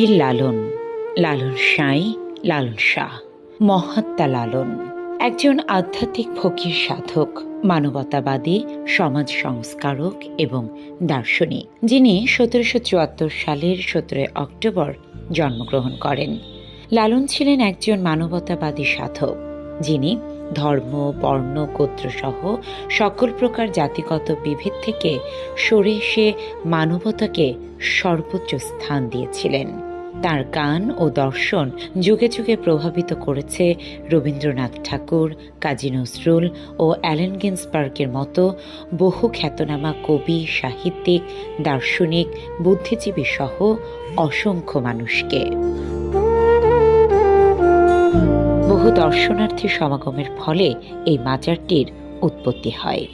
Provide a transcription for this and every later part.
ফকির লালন লালন সাঁই লালন শাহ, মহাত্মা লালন। একজন আধ্যাত্মিক ফকির সাধক, মানবতাবাদী, সমাজ সংস্কারক এবং দার্শনিক, যিনি সতেরোশো চুয়াত্তর সালের সতেরোই অক্টোবর জন্মগ্রহণ করেন। লালন ছিলেন একজন মানবতাবাদী সাধক, যিনি ধর্ম, বর্ণ, গোত্রসহ সকল প্রকার জাতিগত বিভেদ থেকে সরে এসে মানবতাকে সর্বোচ্চ স্থান দিয়েছিলেন। তার গান ও দর্শন যুগে যুগে প্রভাবিত করেছে রবীন্দ্রনাথ ঠাকুর, কাজী নজরুল ও অ্যালেন গিন্সবার্গের মতো বহু খ্যাতনামা কবি, সাহিত্যিক, দার্শনিক, বুদ্ধিজীবী সহ অসংখ্য মানুষকে। বহু দর্শনার্থী সমাগমের ফলে এই মাজারটির উৎপত্তি হয়।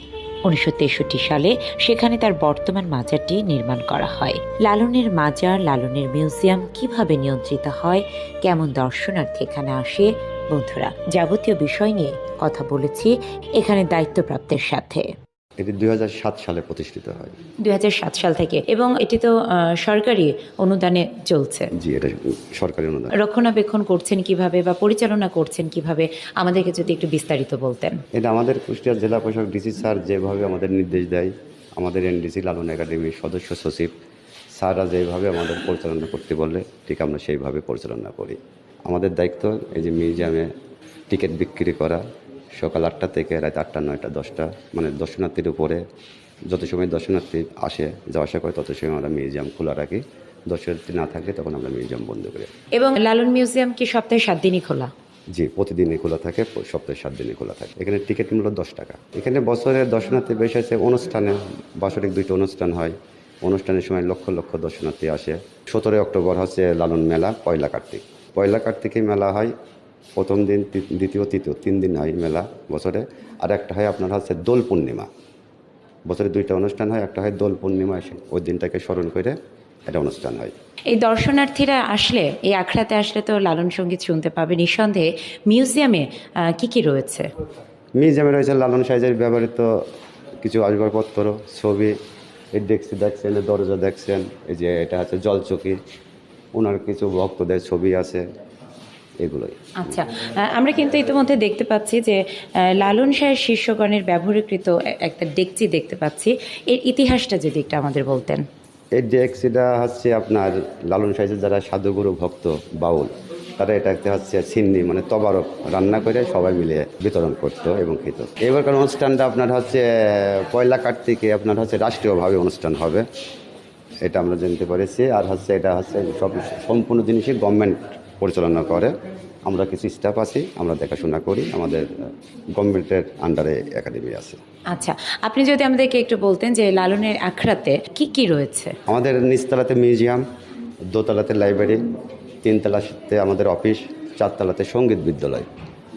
উনিশশো তেষট্টি সালে সেখানে তার বর্তমান মাজারটি নির্মাণ করা হয়। লালনের মাজার, লালনের মিউজিয়াম কীভাবে নিয়ন্ত্রিত হয়, কেমন দর্শনার্থী এখানে আসে? বন্ধুরা, যাবতীয় বিষয় নিয়ে কথা বলেছি এখানে দায়িত্বপ্রাপ্তের সাথে। এটি দুই হাজার সাত সালে প্রতিষ্ঠিত হয়। দুই হাজার সাত সাল থেকে। এবং এটি তো সরকারি অনুদানে চলছে। জি এটা সরকারি অনুদান। রক্ষণাবেক্ষণ করছেন কীভাবে বা পরিচালনা করছেন কীভাবে? আমাদেরকে যদি একটু বিস্তারিত বলতেন। এটা আমাদের কুষ্টিয়া জেলা প্রশাসক ডিসি স্যার যেভাবে আমাদের নির্দেশ দেয় আমাদের এনডিসি লালন একাডেমির সদস্য সচিব স্যাররা যেভাবে আমাদের পরিচালনা করতে বলে ঠিক আমরা সেইভাবে পরিচালনা করি। আমাদের দায়িত্ব এই যে মিউজিয়ামে টিকিট বিক্রি করা সকাল আটটা থেকে রাত আটটা নয়টা দশটা মানে দর্শনার্থীর উপরে যত সময় দর্শনার্থী আসে যাওয়া আসা করে তত সময় আমরা মিউজিয়াম খোলা রাখি। দর্শনার্থী না থাকলে তখন আমরা মিউজিয়াম বন্ধ করি। এবং লালন মিউজিয়াম কি সপ্তাহে সাত দিনই খোলা? জি প্রতিদিনই খোলা থাকে সপ্তাহে সাত দিনই খোলা থাকে। এখানে টিকিট মূল্য দশ টাকা। এখানে বছরে দর্শনার্থী বেশি আছে অনুষ্ঠানে বাৎসরিক দুইটা অনুষ্ঠান হয়। অনুষ্ঠানের সময় লক্ষ লক্ষ দর্শনার্থী আসে। সতেরোই অক্টোবর হচ্ছে লালন মেলা পয়লা কার্তিক। পয়লা কার্তিকে মেলা হয় প্রথম দিন দ্বিতীয় তৃতীয় তিন দিন হয় মেলা বছরে। আর একটা হয় আপনার হচ্ছে দোল পূর্ণিমা। বছরে দুইটা অনুষ্ঠান হয় একটা হয় দোল পূর্ণিমা এসে। ওই দিনটাকে স্মরণ করে একটা অনুষ্ঠান হয়। এই দর্শনার্থীরা আসলে এই আখড়াতে আসলে তো লালন সংগীত শুনতে পাবে। নিঃসন্দেহে মিউজিয়ামে কি কি রয়েছে? মিউজিয়ামে রয়েছে লালন সাইজের ব্যবহৃত কিছু আসবাবপত্র ছবি এই ডেস্ক দেখছেন দরজা দেখছেন এই যে এটা আছে জলচকি। ওনার কিছু ভক্তদের ছবি আছে। এগুলোই। আচ্ছা আমরা কিন্তু ইতিমধ্যে দেখতে পাচ্ছি যে লালন শাহের শিষ্যগণের ব্যবহৃতকৃত এ- একটা ডেকচি দেখতে পাচ্ছি। এর ইতিহাসটা যদি একটু আমাদের বলতেন। এই ডেস্কটা হচ্ছে আপনার লালন সাইজের যারা সাধুগুরু ভক্ত বাউল তারা এটাকে হচ্ছে সিন্নি মানে তবারক রান্না করে সবাই মিলে বিতরণ করতো এবং খেত। এবারকার অনুষ্ঠানটা আপনার হচ্ছে পয়লা কার্তিকে আপনার হচ্ছে রাষ্ট্রীয়ভাবে অনুষ্ঠান হবে এটা আমরা জানতে পেরেছি। আর হচ্ছে এটা হচ্ছে সব সম্পূর্ণ জিনিসই গভর্নমেন্ট পরিচালনা করে। আমরা কিছু স্টাফ আছি আমরা দেখাশোনা করি আমাদের গভর্নমেন্টের আন্ডারে একাডেমি আছে। আচ্ছা আপনি যদি আমাদেরকে একটু বলতেন যে লালনের আখড়াতে কি কি রয়েছে? আমাদের নিচতলাতে মিউজিয়াম দোতলাতে লাইব্রেরি তিনতলাতে আমাদের অফিস চারতলাতে সংগীত বিদ্যালয়।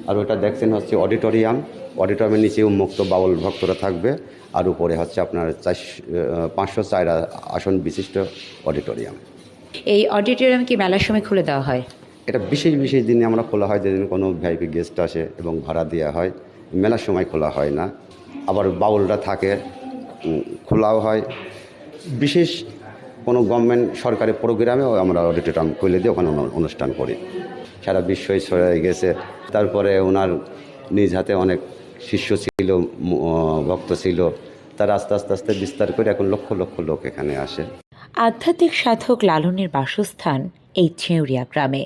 আর ওটা দেখছেন হচ্ছে অডিটোরিয়াম অডিটোরিয়ামের নিচে উন্মুক্ত বাউল ভক্তরা থাকবে। আর উপরে হচ্ছে আপনার চারশো পাঁচশো চার আসন বিশিষ্ট অডিটোরিয়াম এই অডিটোরিয়াম কি মেলার সময় খুলে দেওয়া হয়? এটা বিশেষ বিশেষ দিনে আমরা খোলা হয় যেদিন কোনো ভিআইপি গেস্ট আসে এবং ভাড়া দেওয়া হয়। মেলার সময় খোলা হয় না। আবার বাউলরা থাকে খোলাও হয়। বিশেষ কোনো গভর্নমেন্ট সরকারি প্রোগ্রামেও আমরা অডিটোরিয়াম খুলে দিয়ে ওখানে অনুষ্ঠান করি। সারা বিশ্বই ছড়িয়ে গেছে। তারপরে ওনার নিজ হাতে অনেক শিষ্য ছিল ভক্ত ছিল। তারা আস্তে আস্তে আস্তে বিস্তার করে এখন লক্ষ লক্ষ লোক এখানে আসে। আধ্যাত্মিক সাধক লালনের বাসস্থান এই ছেউরিয়া গ্রামে।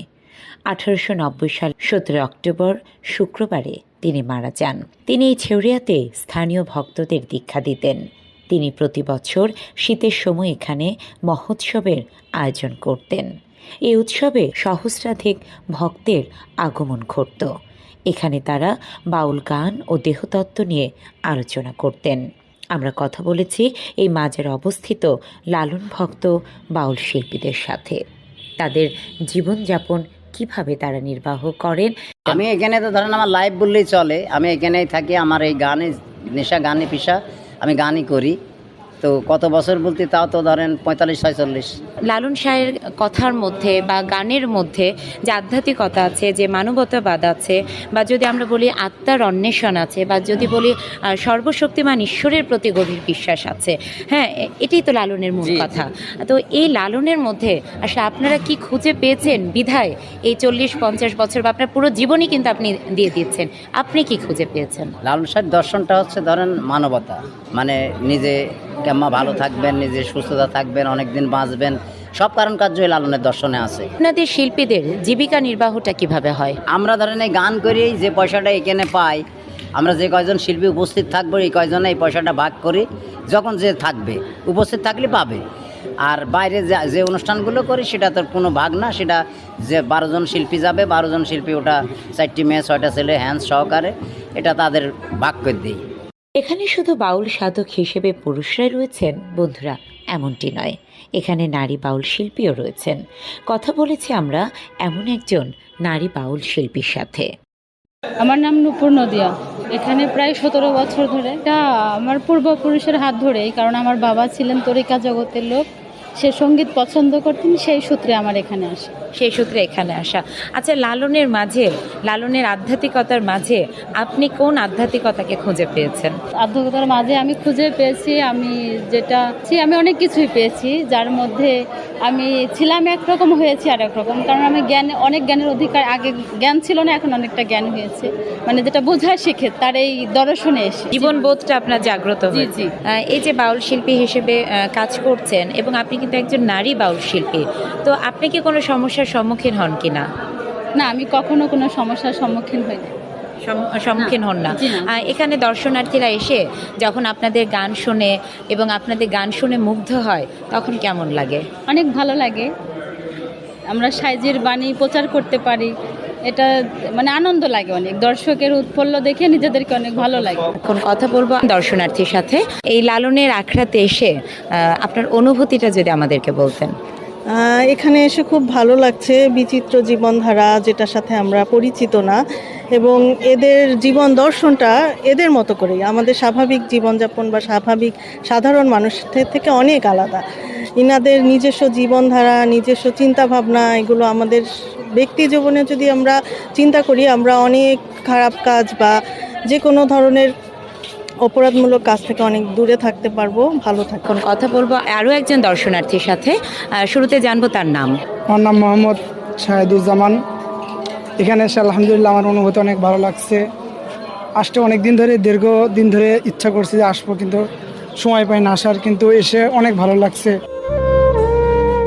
আঠারোশো নব্বই সাল সতেরো অক্টোবর, শুক্রবারে তিনি মারা যান। তিনি এই ছেউরিয়াতে স্থানীয় ভক্তদের দীক্ষা দিতেন। তিনি প্রতি বছর শীতের সময় এখানে মহোৎসবের আয়োজন করতেন। এই উৎসবে সহস্রাধিক ভক্তের আগমন ঘটত। এখানে তারা বাউল গান ও দেহতত্ত্ব নিয়ে আলোচনা করতেন। আমরা কথা বলেছি এই মাজার অবস্থিত লালন ভক্ত বাউল শিল্পীদের সাথে। তাদের জীবনযাপন কীভাবে তারা নির্বাহ করেন? আমি এখানে তো ধরেন আমার লাইফ বললেই চলে। আমি এখানেই থাকি, আমার এই গানে, নেশা, গানে, পেশা আমি গানই করি। তো কত বছর বলতে তাও তো ধরেন পঁয়তাল্লিশ ছয়চল্লিশ। লালন শাহের কথার মধ্যে বা গানের মধ্যে যে আধ্যাত্মিকতা আছে যে মানবতাবাদ আছে বা যদি আমরা বলি আত্মার অন্বেষণ আছে বা যদি বলি সর্বশক্তিমান ঈশ্বরের প্রতি গভীর বিশ্বাস আছে হ্যাঁ এটাই তো লালনের মূল। কথা। তো এই লালনের মধ্যে আসলে আপনারা কি খুঁজে পেয়েছেন বিধায় এই চল্লিশ পঞ্চাশ বছর বা আপনার পুরো জীবনই কিন্তু আপনি দিয়ে দিচ্ছেন? আপনি কি খুঁজে পেয়েছেন? লালন শাহের দর্শনটা হচ্ছে ধরেন মানবতা মানে নিজে কেমন ভালো থাকবেন নিজে সুস্থতা থাকবেন অনেক দিন বাঁচবেন। সব কারণ কার্যই লালনের দর্শনে আছে। আপনাদের শিল্পীদের জীবিকা নির্বাহটা কীভাবে হয়? আমরা ধরেন এই গান করেই যে পয়সাটা এখানে পাই আমরা যে কয়জন শিল্পী উপস্থিত থাকব এই কয়জনে এই পয়সাটা ভাগ করি যখন যে থাকবে উপস্থিত থাকলে পাবে। আর বাইরে যে- যে অনুষ্ঠানগুলো করি সেটা তো কোনো ভাগ না সেটা যে বারোজন শিল্পী যাবে বারোজন শিল্পী ওটা চারটি মেয়ে ছয়টা ছেলে হ্যান্ড সহকারে এটা তাদের ভাগ করে দিই। এখানে শুধু বাউল সাধক হিসেবে পুরুষরা রয়েছেন, বন্ধুরা, এমনটি নয়। এখানে নারী বাউল শিল্পীও রয়েছেন। কথা বলেছি আমরা এমন একজন নারী বাউল শিল্পীর সাথে। আমার নাম নূপুর নদিয়া। এখানে প্রায় সতেরো বছর ধরে এটা আমার পূর্বপুরুষের হাত ধরেই, কারণ আমার বাবা ছিলেন তরিকা জগতের লোক। সে সংগীত পছন্দ করতেন সেই সূত্রে আমার এখানে আসে। সেই সূত্রে এখানে আসা। আচ্ছা লালনের মাঝে লালনের আধ্যাত্মিকতার মাঝে আপনি কোন আধ্যাত্মিকতাকে খুঁজে পেয়েছেন? আধ্যাত্মিকতার মাঝে আমি খুঁজে পেয়েছি আমি যেটা আমি অনেক কিছুই পেয়েছি যার মধ্যে আমি ছিলাম একরকম হয়েছি আর রকম। কারণ আমি জ্ঞান অনেক জ্ঞানের অধিকার আগে জ্ঞান ছিল না এখন অনেকটা জ্ঞান হয়েছে। মানে যেটা বোঝায় শেখে তার এই দর্শনে এসে জীবন বোধটা আপনার জাগ্রত হয়েছে। এই যে বাউল শিল্পী হিসেবে কাজ করছেন এবং আপনি কিন্তু একজন নারী বাউল শিল্পী। তো আপনি কি কোনো সমস্যার সম্মুখীন হন কি না না আমি কখনো কোনো সমস্যার সম্মুখীন হইনি সম- সম্মুখীন হন না। এখানে দর্শনার্থীরা এসে যখন আপনাদের গান শুনে এবং আপনাদের গান শুনে মুগ্ধ হয় তখন কেমন লাগে? অনেক ভালো লাগে। আমরা সাইজের বাণী প্রচার করতে পারি। এটা মানে আনন্দ লাগে অনেক। দর্শকের উৎফুল্ল দেখে নিজেদেরকে অনেক ভালো লাগে। এখন কথা বলব দর্শনার্থীর সাথে। এই লালনের আখড়াতে এসে আপনার অনুভূতিটা যদি আমাদেরকে বলতেন। এখানে এসে খুব ভালো লাগছে বিচিত্র জীবনধারা যেটার সাথে আমরা পরিচিত না। এবং এদের জীবন দর্শনটা এদের মতো করেই। আমাদের স্বাভাবিক জীবনযাপন বা স্বাভাবিক সাধারণ মানুষের থেকে অনেক আলাদা। ইনাদের নিজস্ব জীবনধারা নিজস্ব চিন্তাভাবনা এগুলো আমাদের ব্যক্তি জীবনে যদি আমরা চিন্তা করি আমরা অনেক খারাপ কাজ বা যে কোনো ধরনের অপরাধমূলক কাজ থেকে অনেক দূরে থাকতে পারব ভালো এখন কথা বলব আরও একজন দর্শনার্থীর সাথে। শুরুতে জানব তার নাম। আমার নাম মোহাম্মদ শাহেদুজ্জামান। এখানে এসে আলহামদুলিল্লাহ আমার অনুভূতি অনেক ভালো লাগছে। আসতে অনেক দিন ধরে দীর্ঘ দিন ধরে ইচ্ছা করছি যে আসব কিন্তু সময় পাই না আসার কিন্তু এসে অনেক ভালো লাগছে।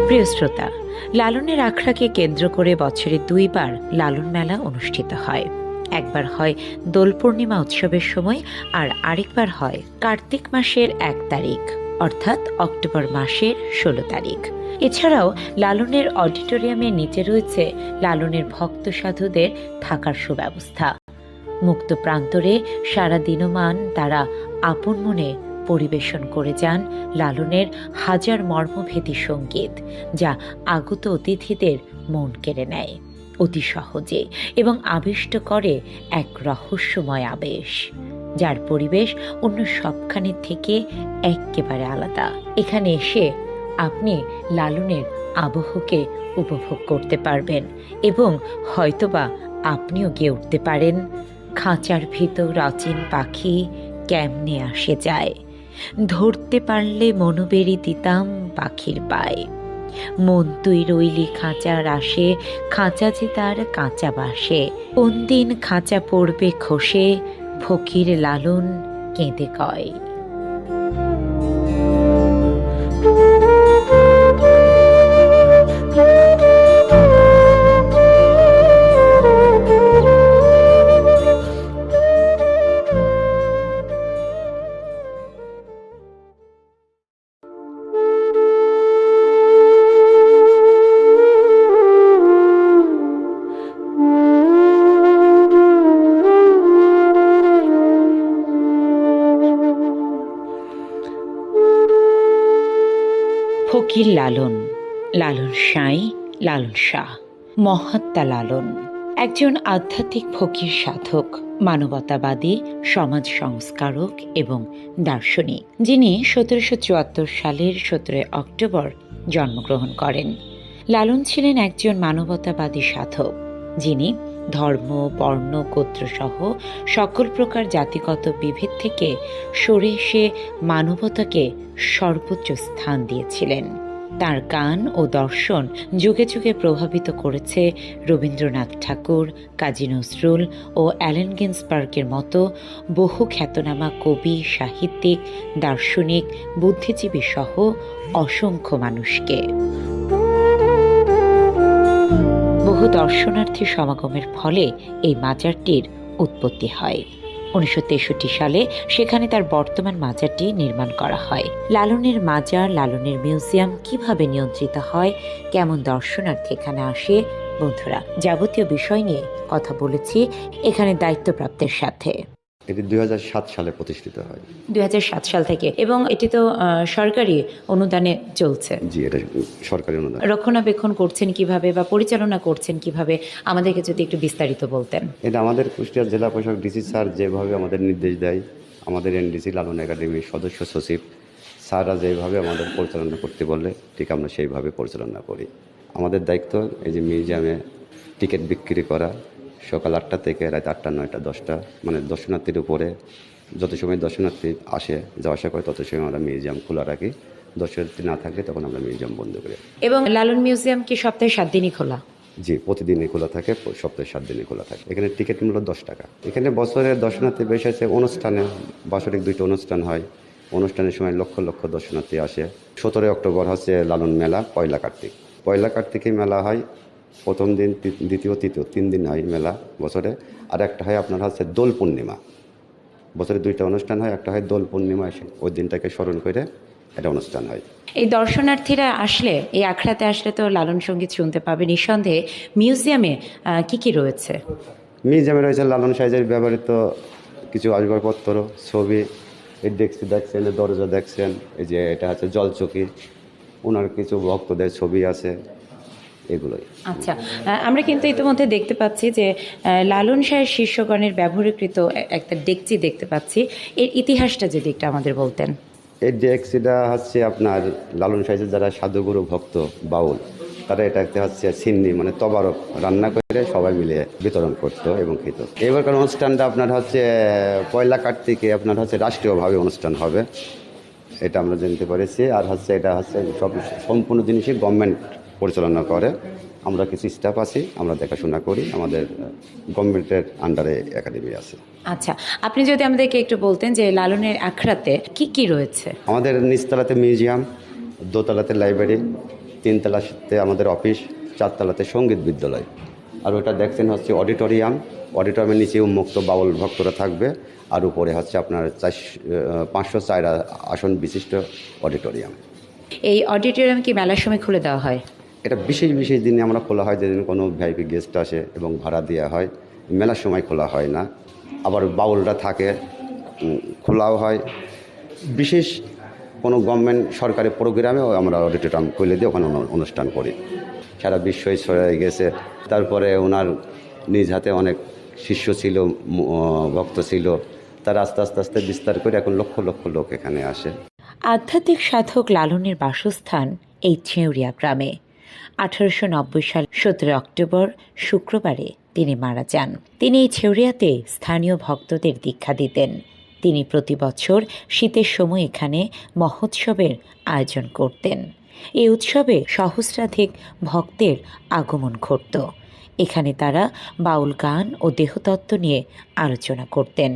প্রিয় শ্রোতা লালনের আখড়াকে কেন্দ্র করে বছরে দুইবার লালন মেলা অনুষ্ঠিত হয়। একবার হয় দোল পূর্ণিমা উৎসবের সময় আর আরেকবার হয় কার্তিক মাসের এক তারিখ, অর্থাৎ অক্টোবর মাসের ষোলো তারিখ। এছাড়াও লালনের অডিটোরিয়ামের নিচে রয়েছে লালনের ভক্ত সাধুদের থাকার সুব্যবস্থা। মুক্ত প্রান্তরে সারা দিনমান তারা আপন মনে পরিবেশন করে যান লালনের হাজার মর্মভেদী সংগীত, যা আগত অতিথিদের মন কেড়ে নেয়। অতি সহজে এবং আবিষ্ট করে এক রহস্যময় আবেশ, যার পরিবেশ অন্য সবখানের থেকে একেবারে আলাদা। এখানে এসে আপনি লালনের আবহকে উপভোগ করতে পারবেন এবং হয়তোবা আপনিও গিয়ে উঠতে পারেন। খাঁচার ভিতর অচিন পাখি কেমনে আসে যায়? ধরতে পারলে মনোবেরি দিতাম পাখির পায়ে। মন তুই রইলি খাঁচার আসে খাঁচা যে তার কাঁচা বাসে। কোন দিন খাঁচা পড়বে খসে, ফকির লালন কেঁদে কয়। ফকির লালন লালন সাঁই লালন শাহ, মহাত্মা লালন। একজন আধ্যাত্মিক ফকির সাধক, মানবতাবাদী, সমাজ সংস্কারক এবং দার্শনিক, যিনি সতেরোশো চুয়াত্তর সালের সতেরোই অক্টোবর জন্মগ্রহণ করেন। লালন ছিলেন একজন মানবতাবাদী সাধক, যিনি ধর্ম, বর্ণ, গোত্রসহ সকল প্রকার জাতিগত বিভেদ থেকে সরে এসে মানবতাকে সর্বোচ্চ স্থান দিয়েছিলেন। তার গান ও দর্শন যুগে যুগে প্রভাবিত করেছে রবীন্দ্রনাথ ঠাকুর, কাজী নজরুল ও অ্যালেন গিন্সবার্গের মতো বহু খ্যাতনামা কবি, সাহিত্যিক, দার্শনিক, বুদ্ধিজীবী সহ অসংখ্য মানুষকে। বহু দর্শনার্থী সমাগমের ফলে এই মাজারটির উৎপত্তি হয়। উনিশশো তেষট্টি সালে সেখানে তার বর্তমান মাজারটি নির্মাণ করা হয়। লালনের মাজার, লালনের মিউজিয়াম কীভাবে নিয়ন্ত্রিত হয়, কেমন দর্শনার্থী এখানে আসে? বন্ধুরা, যাবতীয় বিষয় নিয়ে কথা বলেছি এখানে দায়িত্বপ্রাপ্তের সাথে। এটি দু হাজার সাত সালে প্রতিষ্ঠিত হয়। দুই হাজার সাত সাল থেকে। এবং এটি তো সরকারি অনুদানে চলছে। জি এটা সরকারি অনুদান। রক্ষণাবেক্ষণ করছেন কীভাবে বা পরিচালনা করছেন কীভাবে? আমাদেরকে যদি একটু বিস্তারিত বলতেন। এটা আমাদের কুষ্টিয়া জেলা প্রশাসক ডিসি স্যার যেভাবে আমাদের নির্দেশ দেয় আমাদের এনডিসি লালন একাডেমির সদস্য সচিব স্যাররা যেভাবে আমাদের পরিচালনা করতে বলে ঠিক আমরা সেইভাবে পরিচালনা করি। আমাদের দায়িত্ব এই যে মিউজিয়ামে টিকিট বিক্রি করা সকাল আটটা থেকে রাত আটটা নয়টা দশটা মানে দর্শনার্থীর উপরে যত সময় দর্শনার্থী আসে যাওয়া আসা করে তত সময় আমরা মিউজিয়াম খোলা রাখি। দর্শনার্থী না থাকলে তখন আমরা মিউজিয়াম বন্ধ করি। এবং লালন মিউজিয়াম কি সপ্তাহে সাত দিনই খোলা? জি প্রতিদিনই খোলা থাকে সপ্তাহে সাত দিনই খোলা থাকে। এখানে টিকিট মূল্য দশ টাকা। এখানে বছরে দর্শনার্থী বেশি আছে অনুষ্ঠানে বাৎসরিক দুইটা অনুষ্ঠান হয়। অনুষ্ঠানের সময় লক্ষ লক্ষ দর্শনার্থী আসে। সতেরোই অক্টোবর হচ্ছে লালন মেলা পয়লা কার্তিক। পয়লা কার্তিকে মেলা হয় প্রথম দিন দ্বিতীয় তৃতীয় তিন দিন হয় মেলা বছরে। আর একটা হয় আপনার হচ্ছে দোল পূর্ণিমা। বছরে দুইটা অনুষ্ঠান হয় একটা হয় দোল পূর্ণিমা এসে। ওই দিনটাকে স্মরণ করে একটা অনুষ্ঠান হয়। এই দর্শনার্থীরা আসলে এই আখড়াতে আসলে তো লালন সংগীত শুনতে পাবে। নিঃসন্দেহে মিউজিয়ামে কি কি রয়েছে? মিউজিয়ামে রয়েছে লালন সাইজের ব্যবহৃত কিছু আসবাবপত্র ছবি। এই ডেস্ক দেখছেন দরজা দেখছেন এই যে এটা আছে জলচকি। ওনার কিছু ভক্তদের ছবি আছে। এগুলোই। আচ্ছা আমরা কিন্তু ইতিমধ্যে দেখতে পাচ্ছি যে লালন শাহের শীর্ষগণের ব্যবহৃতকৃত একটা ডেকচি দেখতে পাচ্ছি। এর ইতিহাসটা যদি একটু আমাদের বলতেন। এই ডেস্কটা হচ্ছে আপনার লালন শাহের যারা সাধুগুরু ভক্ত বাউল তারা এটাকে হচ্ছে সিন্নি মানে তবারক রান্না করে সবাই মিলে বিতরণ করতো এবং খেত। এবারকার অনুষ্ঠানটা আপনার হচ্ছে পয়লা কার্তিকে আপনার হচ্ছে রাষ্ট্রীয়ভাবে অনুষ্ঠান হবে এটা আমরা জানতে পেরেছি। আর হচ্ছে এটা হচ্ছে সব সম্পূর্ণ জিনিসই গভর্নমেন্ট পরিচালনা করে। আমরা কিছু স্টাফ আছি আমরা দেখাশোনা করি আমাদের গভর্নমেন্টের আন্ডারে একাডেমি আছে। আচ্ছা আপনি যদি আমাদেরকে একটু বলতেন যে লালনের আখড়াতে কি কি রয়েছে? আমাদের নিচতলাতে মিউজিয়াম দোতলাতে লাইব্রেরি তিনতলাতে আমাদের অফিস চারতলাতে সংগীত বিদ্যালয়। আর ওটা দেখছেন হচ্ছে অডিটোরিয়াম অডিটোরিয়ামের নিচে উন্মুক্ত বাউল ভক্তরা থাকবে আর উপরে হচ্ছে আপনার চারশো পাঁচশো চার আসন বিশিষ্ট অডিটোরিয়াম এই অডিটোরিয়াম কি মেলার সময় খুলে দেওয়া হয়? এটা বিশেষ বিশেষ দিনে আমরা খোলা হয় যেদিন কোনো ভিআইপি গেস্ট আসে এবং ভাড়া দেওয়া হয়। মেলার সময় খোলা হয় না। আবার বাউলরা থাকে খোলাও হয়। বিশেষ কোনো গভর্নমেন্ট সরকারি প্রোগ্রামেও আমরা অডিটোরিয়াম খুলে দিয়ে ওখানে অনুষ্ঠান করি। সারা বিশ্বই ছড়িয়ে গেছে। তারপরে ওনার নিজ হাতে অনেক শিষ্য ছিল ভক্ত ছিল। তারা আস্তে আস্তে আস্তে বিস্তার করে এখন লক্ষ লক্ষ লোক এখানে আসে। আধ্যাত্মিক সাধক লালনের বাসস্থান এই ছেউরিয়া গ্রামে। আঠারোশো নব্বই সাল সতেরো অক্টোবর, শুক্রবারে তিনি মারা যান। তিনি এই ছেউরিয়াতে স্থানীয় ভক্তদের দীক্ষা দিতেন। তিনি প্রতি বছর শীতের সময় এখানে মহোৎসবের আয়োজন করতেন। এই উৎসবে সহস্রাধিক ভক্তের আগমন ঘটত। এখানে তারা বাউল গান ও দেহতত্ত্ব নিয়ে আলোচনা করতেন।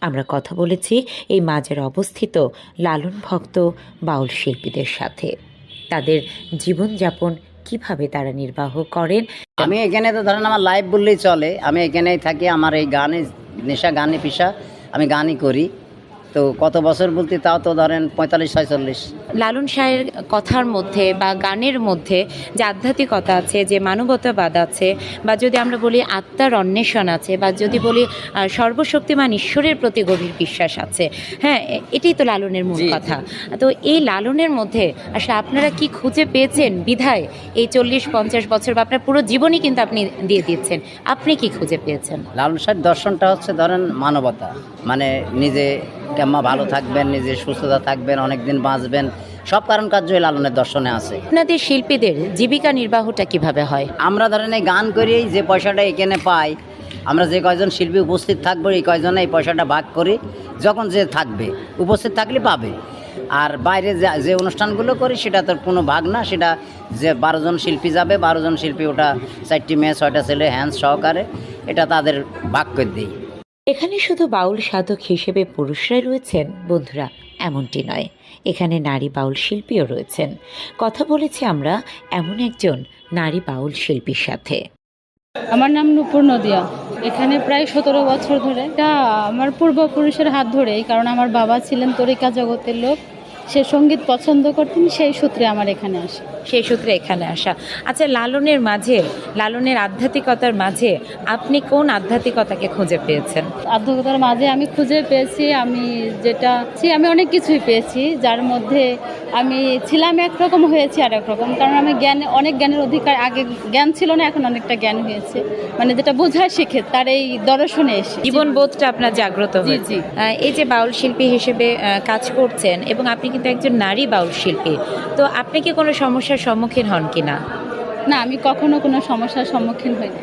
আমরা কথা বলেছি এই মাজার অবস্থিত লালন ভক্ত বাউল শিল্পীদের সাথে। তাদের জীবনযাপন কীভাবে তারা নির্বাহ করেন? আমি এখানে তো ধরেন আমার লাইফ বললেই চলে। আমি এখানেই থাকি, আমার এই গানে, নেশা, গানে, পেশা আমি গানই করি। তো কত বছর বলতে তাও তো ধরেন পঁয়তাল্লিশ ছয়চল্লিশ। লালন শাহের কথার মধ্যে বা গানের মধ্যে যে আধ্যাত্মিকতা আছে যে মানবতাবাদ আছে বা যদি আমরা বলি আত্মার অন্বেষণ আছে বা যদি বলি সর্বশক্তিমান ঈশ্বরের প্রতি গভীর বিশ্বাস আছে হ্যাঁ এটাই তো লালনের মূল কথা। তো এই লালনের মধ্যে আসলে আপনারা কি খুঁজে পেয়েছেন বিধায় এই চল্লিশ পঞ্চাশ বছর বা আপনার পুরো জীবনই কিন্তু আপনি দিয়ে দিচ্ছেন? আপনি কি খুঁজে পেয়েছেন? লালন শাহের দর্শনটা হচ্ছে ধরেন মানবতা মানে নিজে কেমন ভালো থাকবেন নিজে সুস্থতা থাকবেন অনেক দিন বাঁচবেন। সব কারণ কার্যই লালনের দর্শনে আছে। আপনাদের শিল্পীদের জীবিকা নির্বাহটা কীভাবে হয়? আমরা ধরেন এই গান করেই যে পয়সাটা এখানে পাই আমরা যে কয়জন শিল্পী উপস্থিত থাকব এই কয়জনে এই পয়সাটা ভাগ করি যখন যে থাকবে উপস্থিত থাকলে পাবে। আর বাইরে যা- যে অনুষ্ঠানগুলো করি সেটা তো কোনো ভাগ না সেটা যে বারোজন শিল্পী যাবে বারোজন শিল্পী ওটা চারটি মেয়ে ছয়টা ছেলে হ্যান্ড সহকারে এটা তাদের ভাগ করে দিই। এখানে শুধু বাউল সাধক হিসেবে পুরুষরা রয়েছেন, বন্ধুরা, এমনটি নয়। এখানে নারী বাউল শিল্পীও রয়েছেন। কথা বলেছি আমরা এমন একজন নারী বাউল শিল্পীর সাথে। আমার নাম নূপুর নদিয়া। এখানে প্রায় সতেরো বছর ধরে এটা আমার পূর্বপুরুষের হাত ধরেই, কারণ আমার বাবা ছিলেন তরিকা জগতের লোক। সে সংগীত পছন্দ করতেন সেই সূত্রে আমার এখানে আসে। সেই সূত্রে এখানে আসা। আচ্ছা লালনের মাঝে লালনের আধ্যাত্মিকতার মাঝে আপনি কোন আধ্যাত্মিকতাকে খুঁজে পেয়েছেন? আধ্যাত্মিকতার মাঝে আমি খুঁজে পেয়েছি আমি যেটা আমি অনেক কিছুই পেয়েছি যার মধ্যে আমি ছিলাম একরকম হয়েছি আর রকম। কারণ আমি জ্ঞান অনেক জ্ঞানের অধিকার আগে জ্ঞান ছিল না এখন অনেকটা জ্ঞান হয়েছে। মানে যেটা বোঝায় শেখে তার এই দর্শনে এসে জীবন বোধটা আপনার জাগ্রত হয়েছে। এই যে বাউল শিল্পী হিসেবে কাজ করছেন এবং আপনি কিন্তু একজন নারী বাউল শিল্পী। তো আপনি কি কোনো সমস্যার সম্মুখীন হন কি না না আমি কখনো কোনো সমস্যার সম্মুখীন হইনি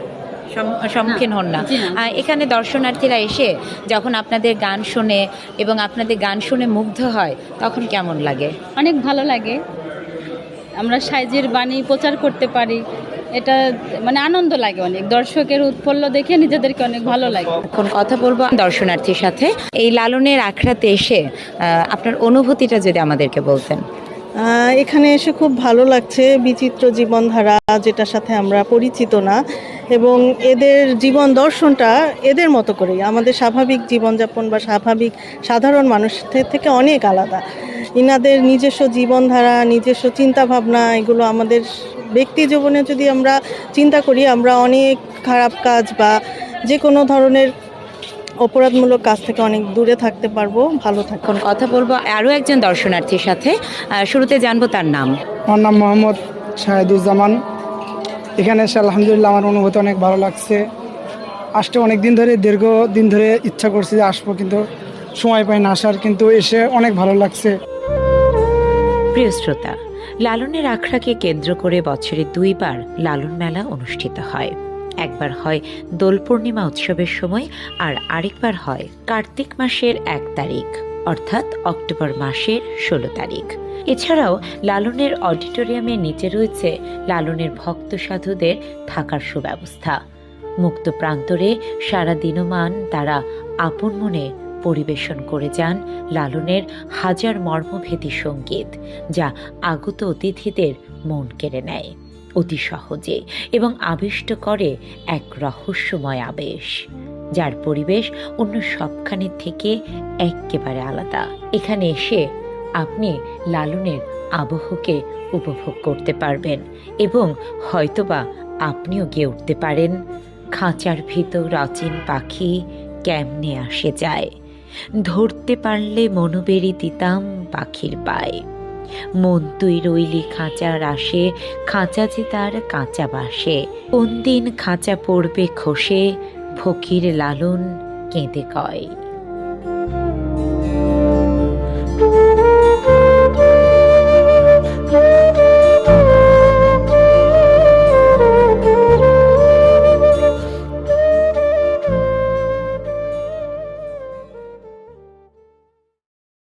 সম- সম্মুখীন হন না। না। এখানে দর্শনার্থীরা এসে যখন আপনাদের গান শুনে এবং আপনাদের গান শুনে মুগ্ধ হয় তখন কেমন লাগে? অনেক ভালো লাগে। আমরা সাইজের বাণী প্রচার করতে পারি এটা মানে আনন্দ লাগে অনেক। দর্শকের উৎফুল্ল দেখে নিজেদেরকে অনেক ভালো লাগে। এখন কথা বলব দর্শনার্থীর সাথে। এই লালনের আখড়াতে এসে আপনার অনুভূতিটা যদি আমাদেরকে বলতেন। এখানে এসে খুব ভালো লাগছে বিচিত্র জীবনধারা যেটার সাথে আমরা পরিচিত না। এবং এদের জীবন দর্শনটা এদের মতো করেই। আমাদের স্বাভাবিক জীবনযাপন বা স্বাভাবিক সাধারণ মানুষের থেকে অনেক আলাদা। ইনাদের নিজস্ব জীবনধারা নিজস্ব চিন্তাভাবনা এগুলো আমাদের ব্যক্তি জীবনে যদি আমরা চিন্তা করি আমরা অনেক খারাপ কাজ বা যে কোনো ধরনের অপরাধমূলক কাজ থেকে অনেক দূরে থাকতে পারব ভালো থাকব। কথা বলব আরও একজন দর্শনার্থীর সাথে। শুরুতে জানব তার নাম। আমার নাম মোহাম্মদ শাহেদুজ্জামান। এখানে এসে আলহামদুলিল্লাহ আমার অনুভূতি অনেক ভালো লাগছে। আসতে অনেক দিন ধরে দীর্ঘ দিন ধরে ইচ্ছা করছি যে আসব কিন্তু সময় পাই না আসার কিন্তু এসে অনেক ভালো লাগছে। প্রিয় শ্রোতা লালনের আখড়াকে কেন্দ্র করে বছরে দুইবার লালন মেলা অনুষ্ঠিত হয়। একবার হয় দোল পূর্ণিমা উৎসবের সময় আর আরেকবার হয় কার্তিক মাসের এক তারিখ, অর্থাৎ অক্টোবর মাসের ষোলো তারিখ। এছাড়াও লালনের অডিটোরিয়ামের নিচে রয়েছে লালনের ভক্ত সাধুদের থাকার সুব্যবস্থা। মুক্ত প্রান্তরে সারা দিনমান তারা আপন মনে পরিবেশন করে যান লালনের হাজার মর্মভেদী সংগীত, যা আগত অতিথিদের মন কেড়ে নেয়। অতি সহজে এবং আবিষ্ট করে এক রহস্যময় আবেশ, যার পরিবেশ অন্য সবখানের থেকে একেবারে আলাদা। এখানে এসে আপনি লালনের আবহকে উপভোগ করতে পারবেন এবং হয়তোবা আপনিও গিয়ে উঠতে পারেন। খাঁচার ভিতর অচিন পাখি কেমনে আসে যায়? ধরতে পারলে মনোবেরি দিতাম পাখির পায়ে। মন তুই রইলি খাঁচার আসে খাঁচা যে তার কাঁচা বাসে। কোন দিন খাঁচা পড়বে খসে, ফকির লালন কেঁদে কয়।